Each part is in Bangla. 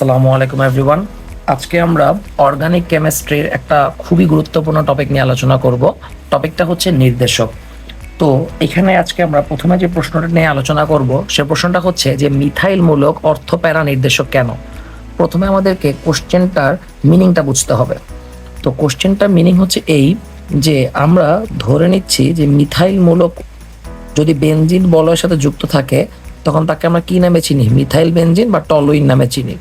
আসসালামু আলাইকুম এভরিওয়ান আজকে আমরা অর্গানিক কেমিস্ট্রির একটা খুবই গুরুত্বপূর্ণ টপিক নিয়ে আলোচনা করব। টপিকটা হচ্ছে নির্দেশক। তো এখানে আজকে আমরা প্রথমে যে প্রশ্নটা নিয়ে আলোচনা করব, সে প্রশ্নটা হচ্ছে যে মিথাইল মূলক অর্থ প্যারা নির্দেশক কেন? প্রথমে আমাদেরকে কোশ্চেনটার মিনিংটা বুঝতে হবে। তো কোশ্চেনটার মিনিং হচ্ছে এই যে আমরা ধরে নিচ্ছি যে মিথাইল মূলক যদি বেনজিন বলয়ের সাথে যুক্ত থাকে, তখন তাকে আমরা কি নামে চিনি? মিথাইল বেনজিন বা টলুইন নামে চিনি।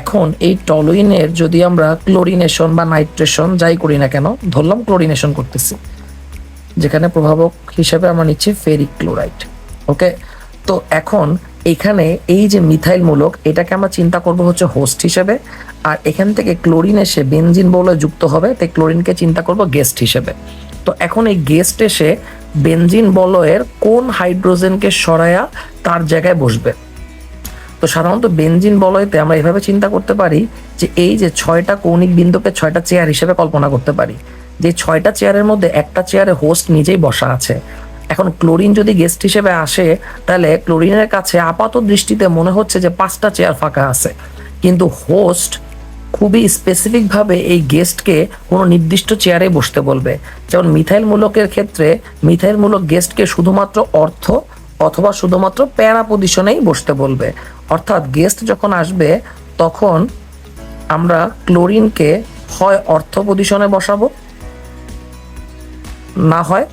এখন এই টলুইনের যদি আমরা ক্লোরিনেশন বা নাইট্রেশন যাই করি না কেন, ধরলাম ক্লোরিনেশন করতেছি, যেখানে প্রভাবক হিসেবে আমরা নিচ্ছি ফেরিক ক্লোরাইড, ওকে? তো এখন এখানে এই যে মিথাইল মূলক এটাকে আমরা চিন্তা করব হচ্ছে হোস্ট হিসেবে, আর এখান থেকে ক্লোরিন এসে বেনজিন বলে যুক্ত হবে, তাই ক্লোরিনকে চিন্তা করব গেস্ট হিসেবে। তো এখন এই গেস্ট এসে বেনজিন বলয়ের কোন হাইড্রোজেনকে সরায়া তার জায়গায় বসবে? তো সাধারণত বেনজিন বলয়তে আমরা এভাবে চিন্তা করতে পারি যে এই যে ছয়টা কৌণিক বিন্দুকে ছয়টা চেয়ার হিসেবে কল্পনা করতে পারি। যে ছয়টা চেয়ারের মধ্যে একটা চেয়ারে হোস্ট নিজেই বসা আছে। এখন ক্লোরিন যদি গেস্ট হিসেবে আসে, তাহলে ক্লোরিনের কাছে আপাত দৃষ্টিতে মনে হচ্ছে যে পাঁচটা চেয়ার ফাঁকা আছে। কিন্তু হোস্ট খুবই স্পেসিফিকভাবে এই গেস্টকে কোনো নির্দিষ্ট চেয়ারে বসতে বলবে। যেমন মিথাইল মূলকের ক্ষেত্রে মিথাইল মূলক গেস্টকে শুধুমাত্র অর্থ অথবা শুধুমাত্র প্যারা পজিশনেই বসতে বলবে। অর্থাৎ গেস্ট যখন আসবে, তখন আমরা ক্লোরিনকে হয় অর্থ পজিশনে বসাবো, না হয়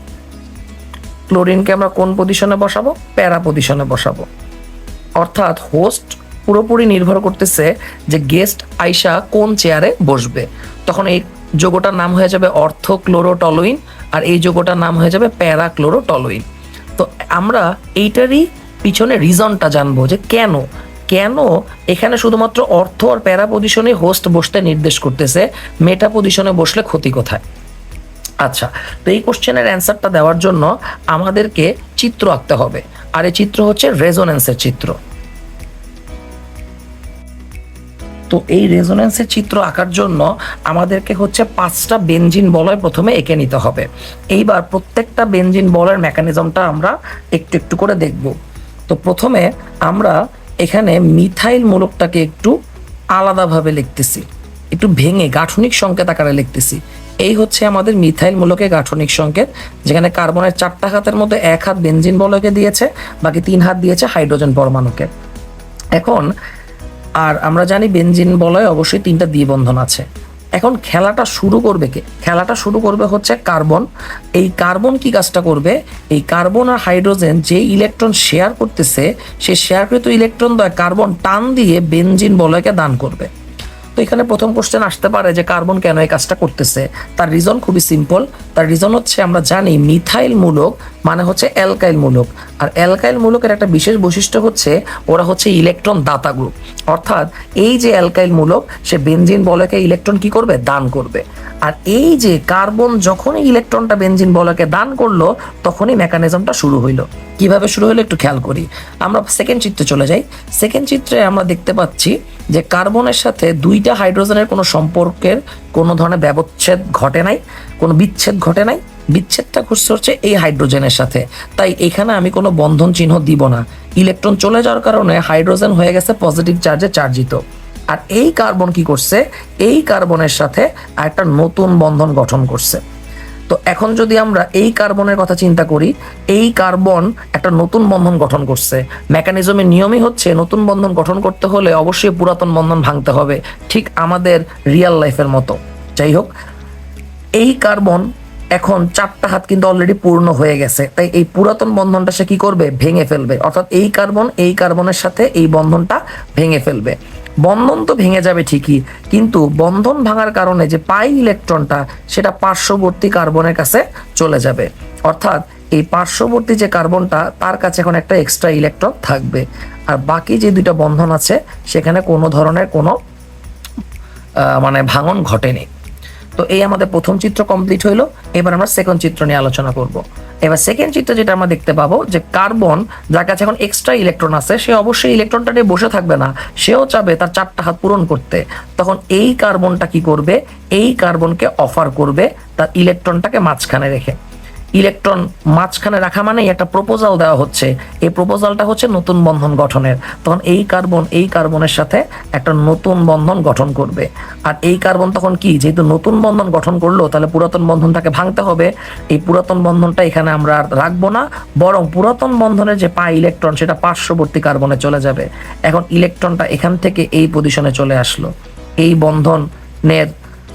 ক্লোরিনকে আমরা কোন পজিশনে বসাবো? প্যারা পজিশনে বসাবো। অর্থাৎ হোস্ট পুরোপুরি নির্ভর করতেছে যে গেস্ট আইসা কোন চেয়ারে বসবে। তখন এই যোগটার নাম হয়ে যাবে অর্থ ক্লোরোটলুইন আর এই যোগটার নাম হয়ে যাবে প্যারা ক্লোরোটলুইন তো আমরা এইটারই পিছনে রিজনটা জানব যে কেন কেন এখানে শুধুমাত্র অর্থ আর প্যারা পজিশনে হোস্ট বসতে নির্দেশ করতেছে? মেটা পজিশনে বসলে ক্ষতি কোথায়? আচ্ছা তো এই কোশ্চেনের অ্যান্সারটা দেওয়ার জন্য আমাদেরকে চিত্র আঁকতে হবে। আর এই চিত্র হচ্ছে রেজোনেন্সের চিত্র। তো এই রেজোনেন্সের চিত্র আঁকার জন্য আমাদেরকে হচ্ছে পাঁচটা বেঞ্জিন বলয় প্রথমে এঁকে নিতে হবে। এইবার প্রত্যেকটা বেঞ্জিন বলয়ের মেকানিজমটা আমরা একটু একটু করে দেখব। তো প্রথমে আমরা এখানে মিথাইল মূলকটাকে একটু আলাদাভাবে লিখতেছি। একটু ভেঙে গাঠনিক সংকেত আকারে লিখতেছি। এই হচ্ছে আমাদের মিথাইল মূলকের গাঠনিক সংকেত, যেখানে কার্বনের চারটা হাতের মধ্যে এক হাত বেঞ্জিন বলকে দিয়েছে, বাকি তিন হাত দিয়েছে হাইড্রোজেন পরমাণুকে। এখন, আর আমরা জানি বেঞ্জিন বলয় অবশ্যই তিনটা দ্বিবন্ধন আছে। এখন খেলাটা শুরু করবে কে? খেলাটা শুরু করবে হচ্ছে কার্বন। এই কার্বন কি কাজটা করবে? এই কার্বন আর হাইড্রোজেন যে ইলেকট্রন শেয়ার করতেছে, সে শেয়ারকৃত ইলেকট্রন দয় কার্বন টান দিয়ে বেঞ্জিন বলয়কে দান করবে। তো এখানে প্রথম কোশ্চেন আসতে পারে যে কার্বন কেন এই কাজটা করতেছে? তার রিজন খুবই সিম্পল তার রিজন হচ্ছে আমরা জানি মিথাইল মূলক মানে হচ্ছে অ্যালকাইল মূলক। আর অ্যালকাইল মূলকের একটা বিশেষ বৈশিষ্ট্য হচ্ছে ওরা হচ্ছে ইলেকট্রন দাতা গ্রুপ অর্থাৎ এই যে অ্যালকাইল মূলক, সে বেনজিন বলকে ইলেকট্রন কি করবে? দান করবে। আর এই যে কার্বন যখনই ইলেকট্রনটা বেনজিন বলকে দান করল, তখনই মেকানিজমটা শুরু হইল। কীভাবে শুরু হলো একটু খেয়াল করি। আমরা সেকেন্ড চিত্রে চলে যাই। সেকেন্ড চিত্রে আমরা দেখতে পাচ্ছি যে কার্বনের সাথে দুইটা হাইড্রোজেনের কোনো সম্পর্কের কোনো ধরনের ব্যবচ্ছেদ ঘটে নাই, কোনো বিচ্ছেদ ঘটে নাই। বিচ্ছেদটা ঘটছে হচ্ছে এই হাইড্রোজেনের সাথে। তাই এখানে আমি কোনো বন্ধন চিহ্ন দিব না। ইলেকট্রন চলে যাওয়ার কারণে হাইড্রোজেন হয়ে গেছে পজিটিভ চার্জে চার্জিত। আর এই কার্বন কি করছে? এই কার্বনের সাথে একটা নতুন বন্ধন গঠন করছে। তো এখন যদি আমরা এই কার্বনের কথা চিন্তা করি, এই কার্বন একটা নতুন বন্ধন গঠন করছে। মেকানিজমের নিয়মই হচ্ছে নতুন বন্ধন গঠন করতে হলে অবশ্যই পুরাতন বন্ধন ভাঙতে হবে, ঠিক আমাদের রিয়েল লাইফের মতো। যাই হোক, এই কার্বন এখন চারটা হাত কিন্তু অলরেডি পূর্ণ হয়ে গেছে, তাই এই পুরাতন বন্ধনটা সে কি করবে? ভেঙে ফেলবে। অর্থাৎ এই কার্বন এই কার্বনের সাথে এই বন্ধনটা ভেঙে ফেলবে। বন্ধন তো ভেঙে যাবে ঠিকই, কিন্তু বন্ধন ভাঙার কারণে যে পাই ইলেকট্রনটা, সেটা পার্শ্ববর্তী কার্বনের কাছে চলে যাবে। অর্থাৎ এই পার্শ্ববর্তী যে কার্বনটা, তার কাছে এখন একটা এক্সট্রা ইলেকট্রন থাকবে। আর বাকি যে দুইটা বন্ধন আছে, সেখানে কোনো ধরনের কোনো মানে ভাঙন ঘটেনি। তো এই আমাদের প্রথম চিত্র কমপ্লিট হইল। এবার আমরা সেকেন্ড চিত্র নিয়ে আলোচনা করব। এবার সেকেন্ড চিত্র যেটা আমরা দেখতে পাবো, যে কার্বন যার কাছে এখন এক্সট্রা ইলেকট্রন আছে, সে অবশ্যই ইলেকট্রনটা নিয়ে বসে থাকবে না। সেও চাবে তার চারটা হাত পূরণ করতে। তখন এই কার্বনটা কি করবে? এই কার্বনকে অফার করবে তার ইলেকট্রনটাকে মাঝখানে রেখে। ইলেকট্রন মাঝখানে রাখা মানেই একটা প্রপোজাল দেওয়া হচ্ছে। এই প্রপোজালটা হচ্ছে নতুন বন্ধন গঠনের। তখন এই কার্বন এই কার্বনের সাথে একটা নতুন বন্ধন গঠন করবে। আর এই কার্বন তখন কি? যেহেতু নতুন বন্ধন গঠন করল, তাহলে পুরাতন বন্ধনটাকে ভাঙতে হবে। এই পুরাতন বন্ধনটা এখানে আমরা আর রাখব না। বরং পুরাতন বন্ধনের যে পা ইলেকট্রন, সেটা পার্শ্ববর্তী কার্বনে চলে যাবে। এখন ইলেকট্রনটা এখান থেকে এই পজিশনে চলে আসলো। এই বন্ধনের,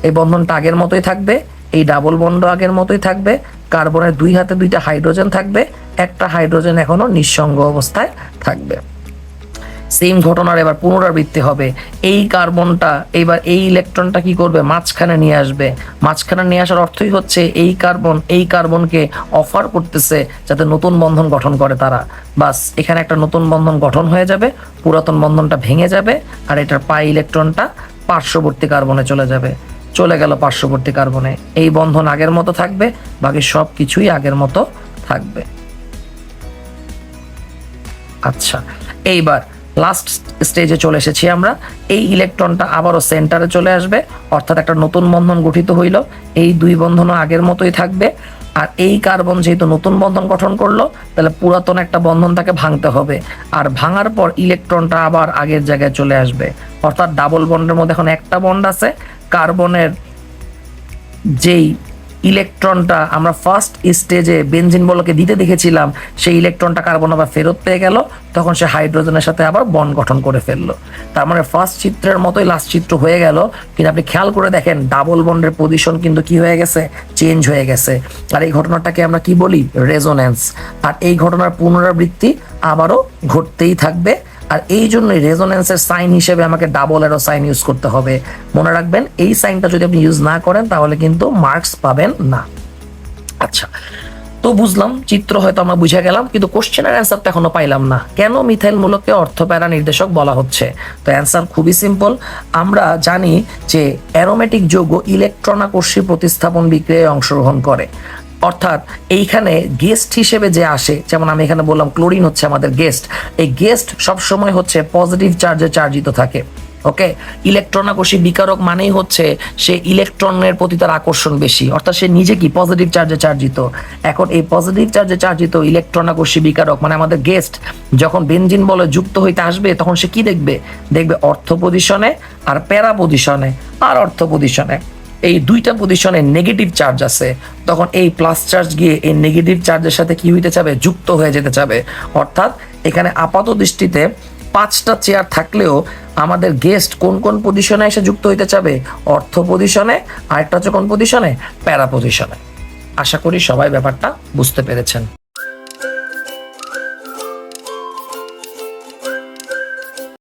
এই বন্ধনটা আগের মতোই থাকবে। এই ডাবল বন্ড আগের মতোই থাকবে। কার্বনের দুই হাতে দুইটা হাইড্রোজেন থাকবে। একটা হাইড্রোজেন এখনও নিঃসঙ্গ অবস্থায় থাকবে। সেম ঘটনার এবার পুনরাবৃত্তি হবে। এই কার্বনটা এবার এই ইলেকট্রনটা কি করবে? মাঝখানে নিয়ে আসবে। মাঝখানে নিয়ে আসার অর্থই হচ্ছে এই কার্বন এই কার্বনকে অফার করতেছে যাতে নতুন বন্ধন গঠন করে তারা। বাস, এখানে একটা নতুন বন্ধন গঠন হয়ে যাবে। পুরাতন বন্ধনটা ভেঙে যাবে আর এটার পাই ইলেকট্রনটা পার্শ্ববর্তী কার্বনে চলে যাবে। চলে গেল পার্শ্ববর্তী কার্বনে। এই বন্ধন আগের মতো থাকবে, বাকি সব কিছুই আগের মতো থাকবে। আচ্ছা এইবার লাস্ট স্টেজে চলে এসেছি আমরা। এই ইলেকট্রনটা আবারও সেন্টারে চলে আসবে, অর্থাৎ একটা নতুন বন্ধন গঠিত হইল। এই দুই বন্ধনও আগের মতোই থাকবে। আর এই কার্বন যেহেতু নতুন বন্ধন গঠন করল, তাহলে পুরাতন একটা বন্ধন তাকে ভাঙতে হবে। আর ভাঙার পর ইলেকট্রনটা আবার আগের জায়গায় চলে আসবে। অর্থাৎ ডাবল বন্ডের মধ্যে এখন একটা বন্ড আছে। কার্বনের যেই ইলেকট্রনটা আমরা ফার্স্ট স্টেজে বেনজিন বলকে দিতে দেখেছিলাম, সেই ইলেকট্রনটা কার্বন আবার ফেরত পেয়ে গেল, তখন সে হাইড্রোজেনের সাথে আবার বন গঠন করে ফেলল। তার মানে ফার্স্ট চিত্রের মতোই লাস্ট চিত্র হয়ে গেল। কিন্তু আপনি খেয়াল করে দেখেন ডাবল বন্ডের পজিশন কিন্তু কি হয়ে গেছে? চেঞ্জ হয়ে গেছে। আর এই ঘটনাটাকে আমরা কি বলি? রেজোনেন্স আর এই ঘটনার পুনরাবৃত্তি আবারও ঘটতেই থাকবে। আর এই জন্যই রেজোনেন্সের সাইন হিসেবে আমাকে ডাবল এরও সাইন ইউজ করতে হবে। মনে রাখবেন, এই সাইনটা যদি আপনি ইউজ না করেন, তাহলে কিন্তু মার্কস পাবেন না। আচ্ছা তো বুঝলাম, চিত্র হয়তো আমরা বুঝে গেলাম, কিন্তু কোশ্চেনের অ্যান্সারটা এখনও পাইলাম না। কেন মিথাইল মূলককে অর্থপ্যারা নির্দেশক বলা হচ্ছে? তো অ্যান্সার খুবই সিম্পল আমরা জানি যে অ্যারোমেটিক যৌগ ইলেকট্রনাকর্ষী প্রতিস্থাপন বিক্রিয়ায় অংশগ্রহণ করে। অর্থাৎ এইখানে গেস্ট হিসেবে যে আসে, যেমন আমি এখানে বললাম ক্লোরিন হচ্ছে আমাদের গেস্ট এই গেস্ট সবসময় হচ্ছে পজিটিভ চার্জে চার্জিত থাকে ওকে ইলেকট্রনাকর্ষী বিকারক মানেই হচ্ছে সে ইলেকট্রনের প্রতি তার আকর্ষণ বেশি, অর্থাৎ সে নিজে কি পজিটিভ চার্জে চার্জিত। এখন এই পজিটিভ চার্জে চার্জিত ইলেকট্রনাকর্ষী বিকারক মানে আমাদের গেস্ট যখন বেঞ্জিন বলে যুক্ত হইতে আসবে, তখন সে কি দেখবে? দেখবে অর্থ পজিশনে আর প্যারা পজিশনে আর অর্থ পজিশনে এই দুইটা পজিশনে নেগেটিভ চার্জ আছে, তখন এই প্লাস চার্জ গিয়ে এই নেগেটিভ চার্জের সাথে কি হইতে চাবে? যুক্ত হয়ে যেতে চাবে। অর্থাৎ এখানে আপাত দৃষ্টিতে পাঁচটা চেয়ার থাকলেও আমাদের গেস্ট কোন কোন পজিশনে এসে যুক্ত হইতে চাবে? অর্থ পজিশনে আরেকটা হচ্ছে কোন পজিশনে প্যারা পজিশনে আশা করি সবাই ব্যাপারটা বুঝতে পেরেছেন।